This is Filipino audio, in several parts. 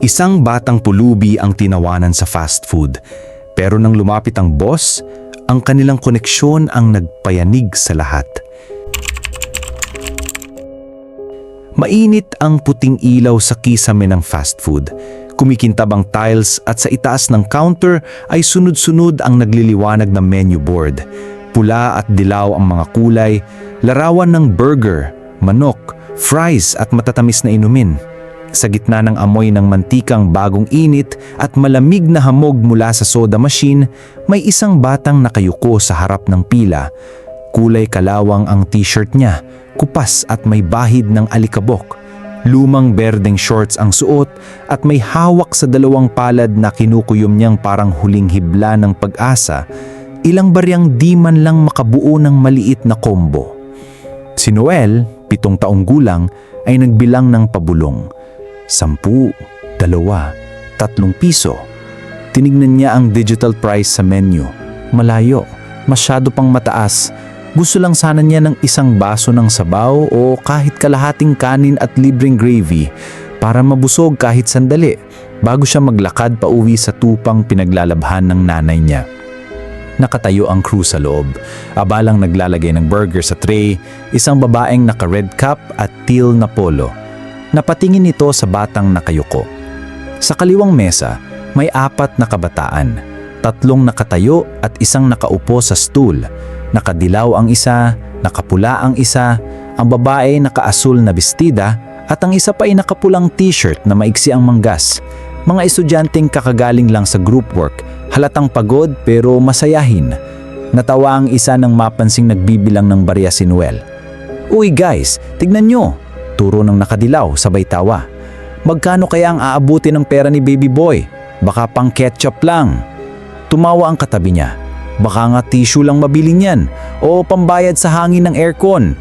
Isang batang pulubi ang tinawanan sa fast food. Pero nang lumapit ang boss, ang kanilang koneksyon ang nagpayanig sa lahat. Mainit ang puting ilaw sa kisame ng fast food. Kumikintab ang tiles at sa itaas ng counter ay sunod-sunod ang nagliliwanag na menu board. Pula at dilaw ang mga kulay, larawan ng burger, manok, fries at matatamis na inumin. Sa gitna ng amoy ng mantikang bagong init at malamig na hamog mula sa soda machine, may isang batang nakayuko sa harap ng pila. Kulay kalawang ang t-shirt niya, kupas at may bahid ng alikabok. Lumang berdeng shorts ang suot at may hawak sa dalawang palad na kinukuyom niyang parang huling hibla ng pag-asa. Ilang baryang di man lang makabuo ng maliit na kombo. Si Noel, pitong taong gulang, ay nagbilang ng pabulong. Sampu, dalawa, tatlong piso. Tinignan niya ang digital price sa menu. Malayo, masyado pang mataas. Gusto lang sana niya ng isang baso ng sabaw o kahit kalahating kanin at libreng gravy para mabusog kahit sandali bago siya maglakad pa uwi sa tupang pinaglalabhan ng nanay niya. Nakatayo ang crew sa loob. Abalang naglalagay ng burger sa tray, isang babaeng naka-red cap at teal na polo. Napatingin ito sa batang nakayuko. Sa kaliwang mesa, may apat na kabataan. Tatlong nakatayo at isang nakaupo sa stool. Nakadilaw ang isa, nakapula ang isa, ang babae nakaasul na bestida at ang isa pa ay nakapulang t-shirt na maiksi ang manggas. Mga estudyanteng kakagaling lang sa group work, halatang pagod pero masayahin. Natawa ang isa ng mapansing nagbibilang ng barya si Noel. Uy guys, tignan nyo! Turo ng nakadilaw, sabay tawa. Magkano kaya ang aabuti ng pera ni baby boy? Baka pang ketchup lang. Tumawa ang katabi niya. Baka nga tissue lang mabili niyan o pambayad sa hangin ng aircon.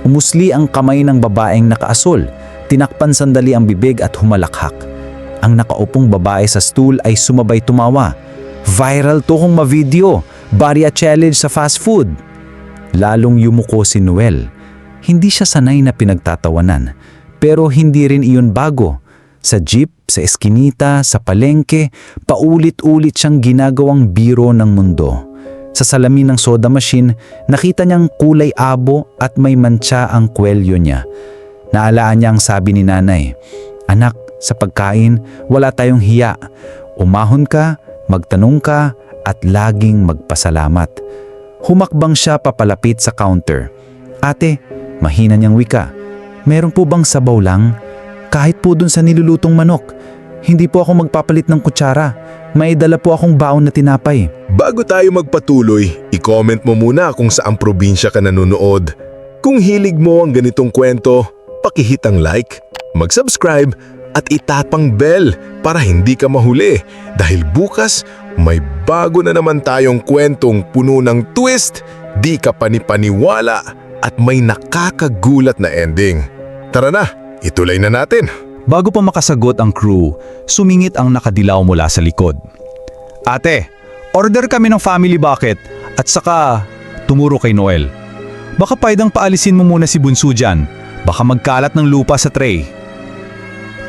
Umusli ang kamay ng babaeng nakaasul. Tinakpan sandali ang bibig at humalakhak. Ang nakaupong babae sa stool ay sumabay tumawa. Viral to kung ma-video. Barya challenge sa fast food. Lalong yumuko si Noel. Hindi siya sanay na pinagtatawanan. Pero hindi rin iyon bago. Sa jeep, sa eskinita, sa palengke, paulit-ulit siyang ginagawang biro ng mundo. Sa salamin ng soda machine, nakita niyang kulay abo at may mantsa ang kwelyo niya. Naalaan niya ang sabi ni nanay, Anak, sa pagkain, wala tayong hiya. Umahon ka, magtanong ka, at laging magpasalamat. Humakbang siya papalapit sa counter. Ate, mahina niyang wika. Meron po bang sabaw lang? Kahit po dun sa nilulutong manok. Hindi po ako magpapalit ng kutsara. May dala po akong baon na tinapay. Bago tayo magpatuloy, i-comment mo muna kung saang probinsya ka nanonood. Kung hilig mo ang ganitong kwento, pakihit ang like, mag-subscribe at itapang bell para hindi ka mahuli dahil bukas may bago na naman tayong kwentong puno ng twist, di ka panipaniwala at may nakakagulat na ending. Tara na, ituloy na natin. Bago pa makasagot ang crew, sumingit ang nakadilaw mula sa likod. Ate, order kami ng family bucket at saka tumuro kay Noel. Baka paidang paalisin mo muna si Bunso dyan. Baka magkalat ng lupa sa tray.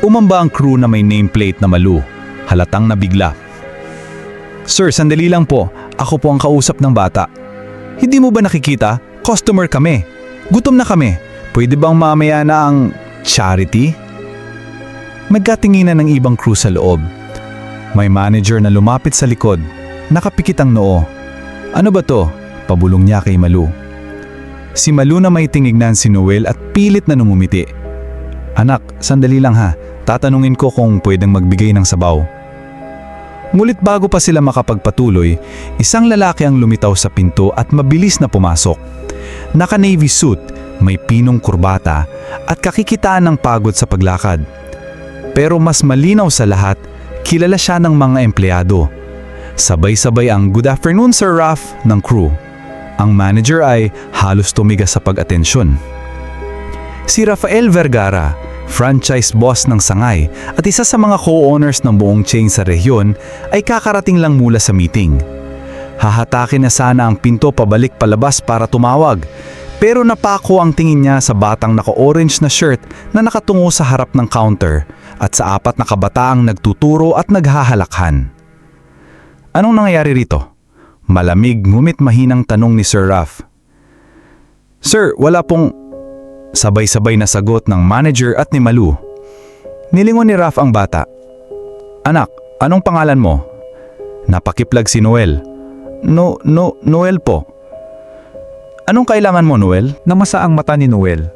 Umamba ang crew na may nameplate na malu. Halatang nabigla. Sir, sandali lang po. Ako po ang kausap ng bata. Hindi mo ba nakikita? Customer kami. Gutom na kami. Pwede bang mamaya na ang charity? Magkatinginan ng ibang crew sa loob. May manager na lumapit sa likod. Nakapikit ang noo. Ano ba to? Pabulong niya kay Malu. Si Malu na may tinignan si Noel at pilit na numumiti. Anak, sandali lang ha. Tatanungin ko kung pwedeng magbigay ng sabaw. Ngulit bago pa sila makapagpatuloy, isang lalaki ang lumitaw sa pinto at mabilis na pumasok. Naka-navy suit, may pinong kurbata at kakikitaan ng pagod sa paglakad. Pero mas malinaw sa lahat, kilala siya ng mga empleyado. Sabay-sabay ang good afternoon Sir Raf ng crew. Ang manager ay halos tumigas sa pag-atensyon. Si Rafael Vergara, franchise boss ng Sangay at isa sa mga co-owners ng buong chain sa rehiyon ay kakarating lang mula sa meeting. Hahatakin na sana ang pinto pabalik palabas para tumawag pero napako ang tingin niya sa batang naka-orange na shirt na nakatungo sa harap ng counter at sa apat na kabataang nagtuturo at naghahalakhan. Anong nangyayari rito? Malamig ngumit mahinang tanong ni Sir Raf. Sir, wala pong... Sabay-sabay na sagot ng manager at ni Malu. Nilingon ni Raf ang bata. Anak, anong pangalan mo? Napakiplag si Noel. No, no, Noel po. Anong kailangan mo, Noel? Namasa ang mata ni Noel.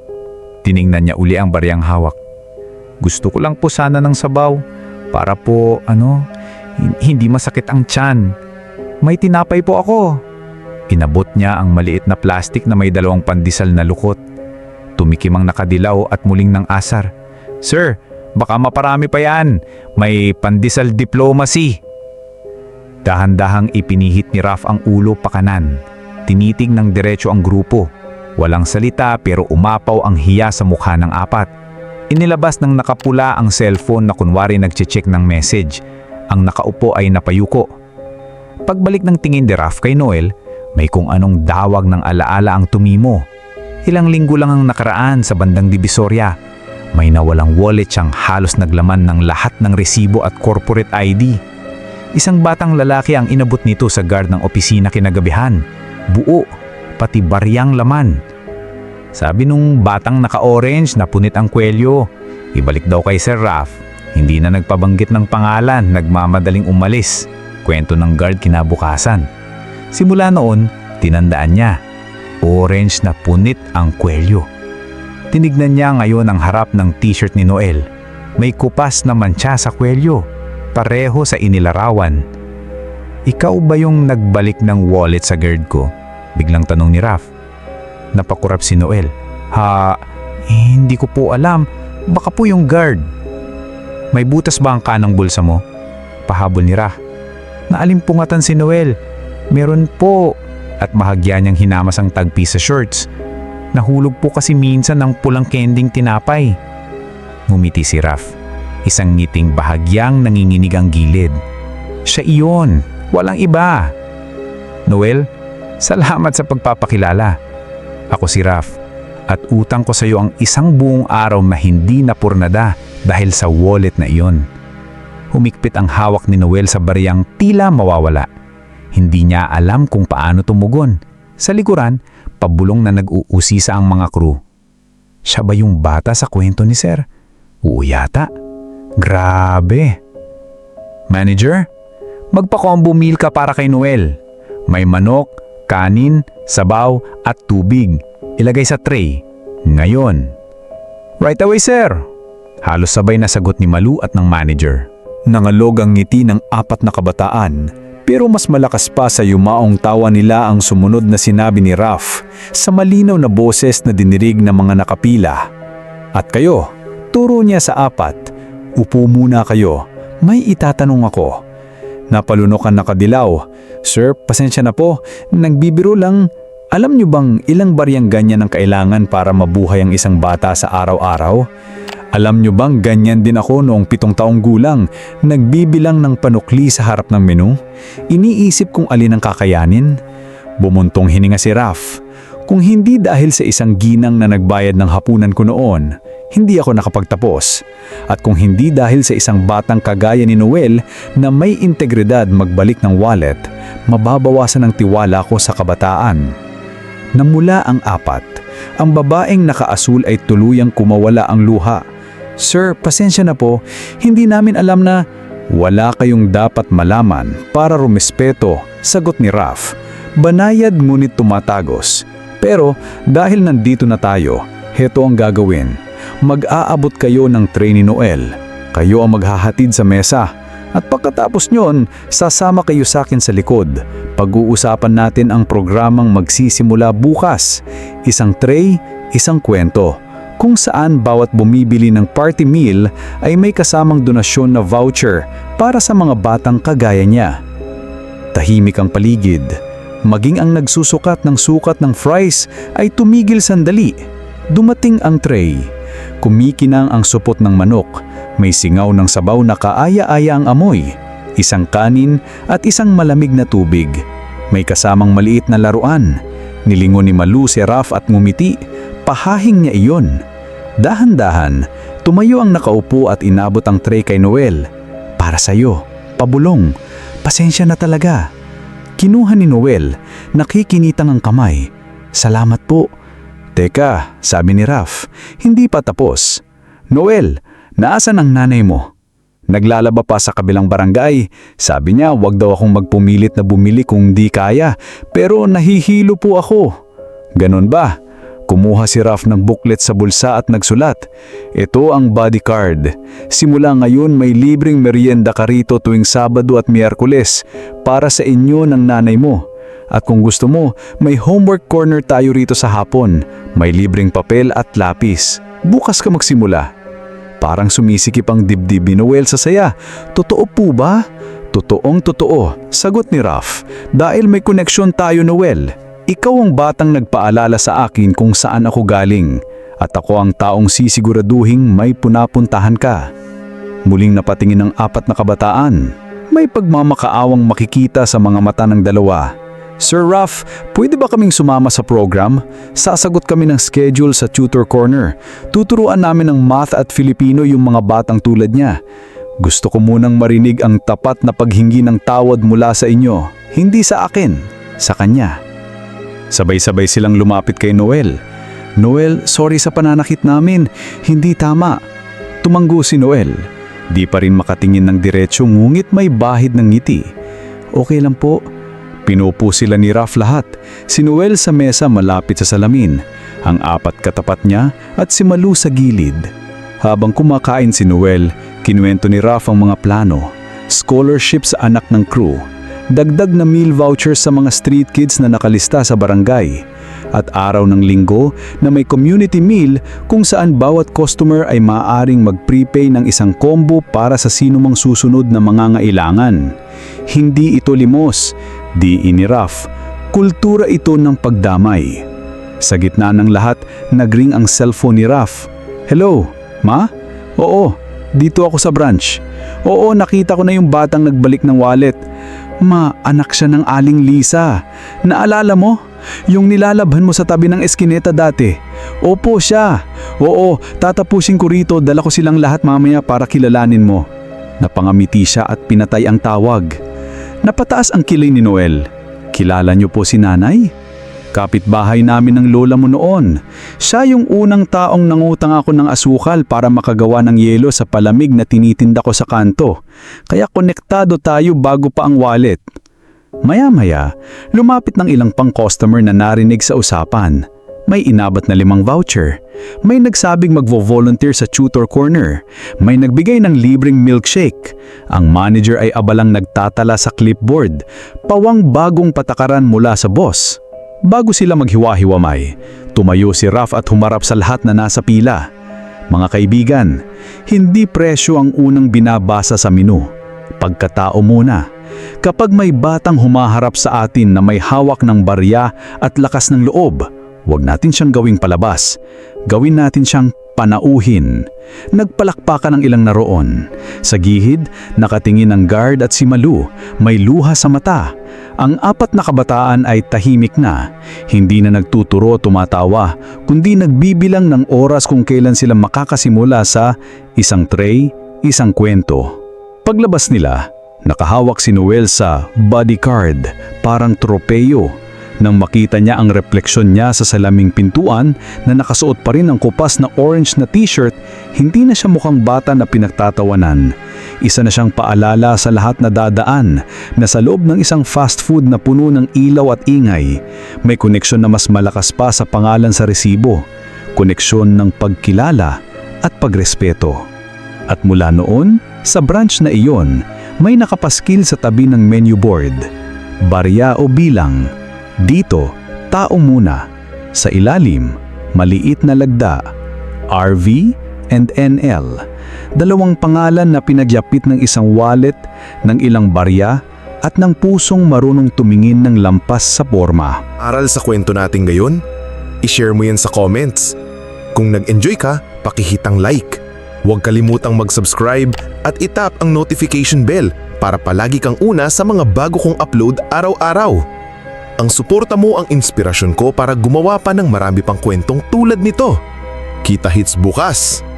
Tiningnan niya uli ang bariyang hawak. Gusto ko lang po sana ng sabaw para po, ano, hin- hindi masakit ang tiyan. May tinapay po ako. Inabot niya ang maliit na plastik na may dalawang pandesal na lukot. Tumikim ang nakadilaw at muling ng asar. Sir, baka maparami pa yan. May pandesal diplomacy. Dahan-dahang ipinihit ni Raf ang ulo pakanan. Tinitig ng diretso ang grupo. Walang salita pero umapaw ang hiya sa mukha ng apat. Inilabas ng nakapula ang cellphone na kunwari nagche-check ng message. Ang nakaupo ay napayuko. Pagbalik ng tingin ni Raf kay Noel, may kung anong dawag ng alaala ang tumimo. Ilang linggo lang ang nakaraan sa bandang Divisoria. May nawalang wallet siyang halos naglaman ng lahat ng resibo at corporate ID. Isang batang lalaki ang inabot nito sa guard ng opisina kinagabihan. Buo, pati bariyang laman. Sabi nung batang naka-orange na punit ang kwelyo, ibalik daw kay Sir Raf. Hindi na nagpabanggit ng pangalan, nagmamadaling umalis. Kwento ng guard kinabukasan. Simula noon, tinandaan niya. Orange na punit ang kwelyo. Tinignan niya ngayon ang harap ng t-shirt ni Noel. May kupas na mantsa sa kwelyo pareho sa inilarawan. Ikaw ba yung nagbalik ng wallet sa guard ko? Biglang tanong ni Raf. Napakurap si Noel. Ha, hindi ko po alam. Baka po yung guard. May butas ba ang kanang bulsa mo? Pahabol ni Raf. Naalimpungatan si Noel. Meron po. At mahagya niyang hinamas ang tagpi sa shorts. Nahulog po kasi minsan ng pulang kending tinapay. Ngumiti si Raf. Isang ngiting bahagyang nanginginig ang gilid. Siya iyon, walang iba. Noel, salamat sa pagpapakilala. Ako si Raf at utang ko sa iyo ang isang buong araw na hindi napurnada dahil sa wallet na iyon. Humikpit ang hawak ni Noel sa bariyang tila mawawala. Hindi niya alam kung paano tumugon. Sa likuran, pabulong na nag-uusisa ang mga crew. Siya ba yung bata sa kwento ni Sir? Oo yata. Grabe. Manager, magpa-combo meal ka para kay Noel. May manok, kanin, sabaw at tubig. Ilagay sa tray. Ngayon. Right away, sir. Halos sabay na sagot ni Malu at ng manager. Nangalog ang ngiti ng apat na kabataan, pero mas malakas pa sa yumaong tawa nila ang sumunod na sinabi ni Raf sa malinaw na boses na dinirig ng mga nakapila. At kayo, turo niya sa apat, upo muna kayo, may itatanong ako. Napalunok ang nakadilaw. Sir, pasensya na po, nagbibiro lang. Alam niyo bang ilang baryang ganyan ang kailangan para mabuhay ang isang bata sa araw-araw? Alam nyo bang ganyan din ako noong pitong taong gulang, nagbibilang ng panukli sa harap ng menu? Iniisip kung alin ang kakayanin? Bumuntong hininga si Raf. Kung hindi dahil sa isang ginang na nagbayad ng hapunan ko noon, hindi ako nakapagtapos. At kung hindi dahil sa isang batang kagaya ni Noel na may integridad magbalik ng wallet, mababawasan ang tiwala ko sa kabataan. Namula ang apat. Ang babaeng nakaasul ay tuluyang kumawala ang luha. Sir, pasensya na po, hindi namin alam na wala kayong dapat malaman para rumespeto, sagot ni Raf. Banayad ngunit tumatagos. Pero dahil nandito na tayo, heto ang gagawin. Mag-aabot kayo ng tray ni Noel. Kayo ang maghahatid sa mesa. At pagkatapos nyon, sasama kayo sa akin sa likod. Pag-uusapan natin ang programang magsisimula bukas. Isang tray, isang kwento kung saan bawat bumibili ng party meal ay may kasamang donasyon na voucher para sa mga batang kagaya niya. Tahimik ang paligid. Maging ang nagsusukat ng sukat ng fries ay tumigil sandali. Dumating ang tray. Kumikinang ang supot ng manok. May singaw ng sabaw na kaaya-aya ang amoy. Isang kanin at isang malamig na tubig. May kasamang maliit na laruan. Nilingon ni Malu si Raf at ngumiti. Pahahing niya iyon. Dahan-dahan, tumayo ang nakaupo at inabot ang tray kay Noel. Para sa'yo, pabulong. Pasensya na talaga. Kinuha ni Noel, nakikinitang ang kamay. Salamat po. Teka, sabi ni Raf, hindi pa tapos. Noel, naasan ang nanay mo? Naglalaba pa sa kabilang barangay. Sabi niya wag daw akong magpumilit na bumili kung di kaya, pero nahihilo po ako. Ganon ba? Kumuha si Raf ng booklet sa bulsa at nagsulat. Ito ang body card. Simula ngayon may libreng merienda ka rito tuwing Sabado at Miyerkules para sa inyo ng nanay mo. At kung gusto mo, may homework corner tayo rito sa hapon. May libreng papel at lapis. Bukas ka magsimula. Parang sumisikip ang dibdib ni Noel sa saya. Totoo po ba? Totoong totoo, sagot ni Raf. Dahil may koneksyon tayo Noel. Ikaw ang batang nagpaalala sa akin kung saan ako galing. At ako ang taong sisiguraduhing may punapuntahan ka. Muling napatingin ng apat na kabataan. May pagmamakaawang makikita sa mga mata ng dalawa. Sir Raf, pwede ba kaming sumama sa program? Sasagot kami ng schedule sa Tutor Corner. Tuturuan namin ng math at Filipino yung mga batang tulad niya. Gusto ko munang marinig ang tapat na paghingi ng tawad mula sa inyo. Hindi sa akin, sa kanya. Sabay-sabay silang lumapit kay Noel. Noel, sorry sa pananakit namin. Hindi tama. Tumanggo si Noel. Di pa rin makatingin ng diretsyo ngunit may bahid ng ngiti. Okay lang po. Pinupo sila ni Raf lahat. Si Noel sa mesa malapit sa salamin. Ang apat katapat niya at si Malu sa gilid. Habang kumakain si Noel, kinuwento ni Raf ang mga plano. Scholarship sa anak ng crew. Dagdag na meal vouchers sa mga street kids na nakalista sa barangay. At araw ng linggo na may community meal kung saan bawat customer ay maaaring mag-prepay ng isang combo para sa sinumang susunod na mga ngailangan. Hindi ito limos, di iniraf. Kultura ito ng pagdamay. Sa gitna ng lahat, nagring ang cellphone ni Raf. Hello, ma? Oo, dito ako sa branch. Oo, nakita ko na yung batang nagbalik ng wallet. Ma, anak siya ng aling Lisa. Naalala mo? Yung nilalabhan mo sa tabi ng eskineta dati. Opo siya. Oo, tatapusin ko rito, dala ko silang lahat mamaya para kilalanin mo. Napangamiti siya at pinatay ang tawag. Napataas ang kilay ni Noel. Kilala niyo po si nanay? Kapitbahay namin ng lola mo noon. Siya yung unang taong nangutang ako ng asukal para makagawa ng yelo sa palamig na tinitinda ko sa kanto. Kaya konektado tayo bago pa ang wallet. Maya-maya, lumapit ng ilang pang customer na narinig sa usapan. May inabot na limang voucher. May nagsabing magvo-volunteer sa tutor corner. May nagbigay ng libreng milkshake. Ang manager ay abalang nagtatala sa clipboard. Pawang bagong patakaran mula sa boss. Bago sila maghiwa-hiwamay, tumayo si Raf at humarap sa lahat na nasa pila. Mga kaibigan, hindi presyo ang unang binabasa sa menu. Pagkatao muna. Kapag may batang humaharap sa atin na may hawak ng barya at lakas ng loob, huwag natin siyang gawing palabas. Gawin natin siyang panauhin. Nagpalakpakan ng ilang naroon. Sa gihid, nakatingin ang guard at si Malu, may luha sa mata. Ang apat na kabataan ay tahimik na. Hindi na nagtuturo o tumatawa, kundi nagbibilang ng oras kung kailan sila makakasimula sa isang tray, isang kwento. Paglabas nila, nakahawak si Noel sa body card, parang tropeyo. Nang makita niya ang refleksyon niya sa salaming pintuan na nakasuot pa rin ng kupas na orange na t-shirt, hindi na siya mukhang bata na pinagtatawanan. Isa na siyang paalala sa lahat na dadaan na sa loob ng isang fast food na puno ng ilaw at ingay, may koneksyon na mas malakas pa sa pangalan sa resibo, koneksyon ng pagkilala at pagrespeto. At mula noon, sa branch na iyon, may nakapaskil sa tabi ng menu board. Barya o bilang. Dito, tao muna. Sa ilalim, maliit na lagda. RV and NL. Dalawang pangalan na pinagyapit ng isang wallet, ng ilang barya, at ng pusong marunong tumingin ng lampas sa forma. Aral sa kwento natin ngayon? I-share mo yan sa comments. Kung nag-enjoy ka, pakihitang like. Huwag kalimutang mag-subscribe at itap ang notification bell para palagi kang una sa mga bago kong upload araw-araw. Ang suporta mo ang inspirasyon ko para gumawa pa ng marami pang kwentong tulad nito. Kita hits bukas!